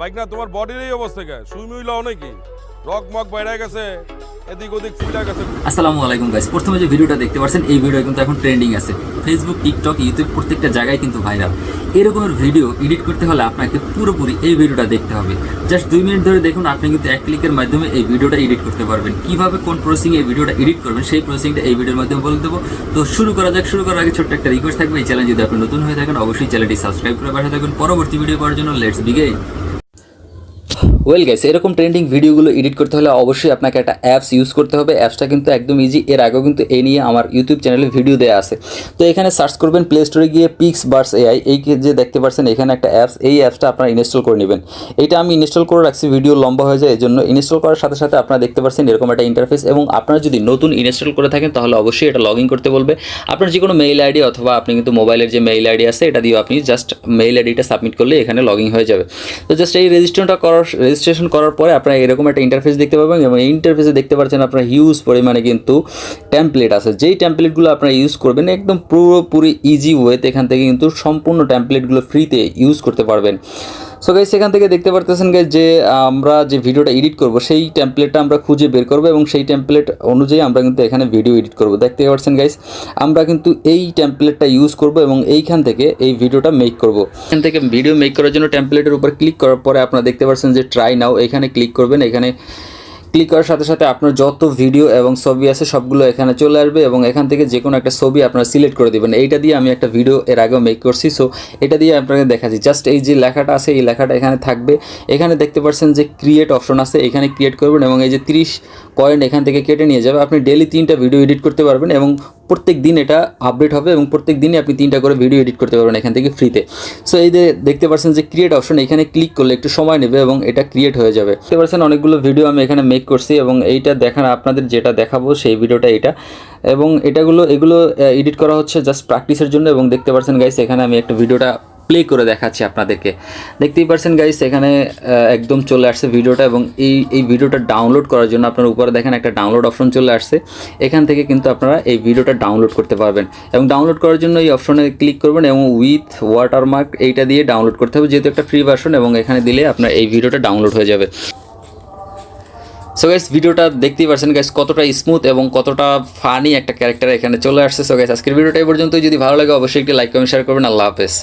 Bike না, তোমার বডির এই অবস্থা কে? সুই মুই নাকি? রক মক গেছে, এদিক ওদিক গেছে। আসসালামু আলাইকুম গাইস প্রথমে যে ভিডিওটা দেখতে পাচ্ছেন, এই ভিডিও কিন্তু এখন ট্রেন্ডিং আছে। ফেসবুক টিকটক ইউটিউব প্রত্যেকটা জায়গায় কিন্তু ভাইরাল এরকমের ভিডিও এডিট করতে হলে আপনাকে পুরোপুরি এই ভিডিওটা দেখতে হবে। জাস্ট দুই মিনিট ধরে দেখুন, আপনি কিন্তু এক ক্লিকের মাধ্যমে এই ভিডিওটা এডিট করতে পারবেন। কীভাবে কোন প্রসেসিং এই ভিডিওটা এডিট করবেন, সেই প্রসেসিংটা এই ভিডিওর মাধ্যমে বলে দেবো। তো শুরু করা যাক, শুরু করার আগে ছোট্ট একটা রিকোয়েস্ট থাকবে। এই চ্যানেল যদি আপনি নতুন হয়ে থাকেন, অবশ্যই চ্যানেলটি সাবস্ক্রাইব করে পাশে থাকুন। পরবর্তী ভিডিও পাওয়ার জন্য লেটস বিগেইন ওয়েল গাইস এরকম ট্রেন্ডিং ভিডিওগুলো এডিট করতে হলে অবশ্যই আপনাকে একটা অ্যাপস ইউজ করতে হবে। অ্যাপসটা কিন্তু একদম ইজি এর আগেও কিন্তু এই নিয়ে আমার ইউটিউব চ্যানেলে ভিডিও দেওয়া আছে। তো এখানে সার্চ করবেন প্লে স্টোরে গিয়ে পিক্স বার্স এআই এই যে দেখতে পাচ্ছেন এখানে একটা অ্যাপস এই অ্যাপসটা আপনারা ইনস্টল করে নেবেন। এটা আমি ইনস্টল করে রাখছি। ভিডিও লম্বা হয়ে যায় এই জন্য ইনস্টল করার সাথে সাথে আপনারা দেখতে পাচ্ছেন এরকম একটা ইন্টারফেস এবং আপনারা যদি নতুন ইনস্টল করে থাকেন, তাহলে অবশ্যই এটা লগ ইন করতে বলবে। আপনার যে কোনো মেইল আইডি অথবা আপনি কিন্তু মোবাইলের যে মেইল আইডি আছে, এটা দিয়ে আপনি জাস্ট মেইল আইডিটা সাবমিট করলে এখানে লগ ইন হয়ে যাবে। তো জাস্ট এই রেজিস্ট্রেশনটা করার রেজিস্ট্রেশন করার পরে আপনারা এরকম একটা ইন্টারফেস দেখতে পাবেন এবং এই ইন্টারফেসে দেখতে পাচ্ছেন আপনারা হিউজ পরিমাণে কিন্তু ট্যাম্পলেট আছে। যেই ট্যাম্পলেটগুলো আপনারা ইউজ করবেন, একদম পুরোপুরি ইজি ওয়েতে এখান থেকে কিন্তু সম্পূর্ণ ট্যাম্পলেটগুলো ফ্রিতে ইউজ করতে পারবেন। সো গাইস এখান থেকে দেখতে পারতেছেন গাইস যে, আমরা যে ভিডিওটা এডিট করব, সেই টেমপ্লেটটা আমরা খুঁজে বের করব এবং সেই টেমপ্লেট অনুযায়ী আমরা কিন্তু এখানে ভিডিও এডিট করব। দেখতে পাচ্ছেন গাইস আমরা কিন্তু এই টেমপ্লেটটা ইউজ করব এবং এইখান থেকে এই ভিডিওটা মেক করব। এখান থেকে ভিডিও মেক করার জন্য টেমপ্লেটের উপর ক্লিক করার পরে আপনারা দেখতে পাচ্ছেন যে ট্রাই নাও এখানে ক্লিক করবেন। এখানে ক্লিক করার সাথে সাথে আপনার যত ভিডিও এবং ছবি আছে সবগুলো এখানে চলে আসবে এবং এখান থেকে যে কোনো একটা ছবি আপনারা সিলেক্ট করে দেবেন। এইটা দিয়ে আমি একটা ভিডিও এর আগেও মেক করছি। সো এটা দিয়ে আপনাকে দেখাচ্ছি। জাস্ট এই যে লেখাটা আছে, এই লেখাটা এখানে থাকবে। এখানে দেখতে পাচ্ছেন যে ক্রিয়েট অপশন আছে, এখানে ক্রিয়েট করবেন এবং এই যে তিরিশ কয়েন এখান থেকে কেটে নিয়ে যাবে। আপনি ডেলি তিনটা ভিডিও এডিট করতে পারবেন এবং প্রত্যেক দিন এটা আপডেট হবে এবং প্রত্যেক দিনই আপনি তিনটা করে ভিডিও এডিট করতে পারবেন এখান থেকে ফ্রিতে সো এই যে দেখতে পাচ্ছেন যে ক্রিয়েট অপশন এখানে ক্লিক করলে একটু সময় নেবে এবং এটা ক্রিয়েট হয়ে যাবে। দেখতে পাচ্ছেন অনেকগুলো ভিডিও আমি এখানে মেক করছি এবং এইটা দেখান আপনাদের যেটা দেখাবো সেই ভিডিওটা এটা। এবং এটাগুলো, এগুলো এডিট করা হচ্ছে জাস্ট প্র্যাকটিসের জন্য এবং দেখতে পাচ্ছেন গাইস এখানে আমি একটা ভিডিওটা প্লে করে দেখাচ্ছি আপনাদেরকে। দেখতেই পারছেন গাইস এখানে একদম চলে আসছে ভিডিওটা এবং এই এই ভিডিওটা ডাউনলোড করার জন্য আপনার উপরে দেখেন একটা ডাউনলোড অপশন চলে আসছে। এখান থেকে কিন্তু আপনারা এই ভিডিওটা ডাউনলোড করতে পারবেন। এবং ডাউনলোড করার জন্য এই অপশনে ক্লিক করবেন এবং উইথ ওয়াটারমার্ক এইটা দিয়ে ডাউনলোড করতে হবে, যেহেতু একটা ফ্রি ভার্সন এবং এখানে দিলে আপনার এই ভিডিওটা ডাউনলোড হয়ে যাবে। সো গাইস ভিডিওটা দেখতেই পারছেন গাইস কতটা স্মুথ এবং কতটা ফানি একটা ক্যারেক্টার এখানে চলে আসছে। সো গাইস আজকের ভিডিওটা এই পর্যন্তই। যদি ভালো লাগে, অবশ্যই একটি লাইক কমেন্ট শেয়ার করবেন। আল্লাহ হাফেজ।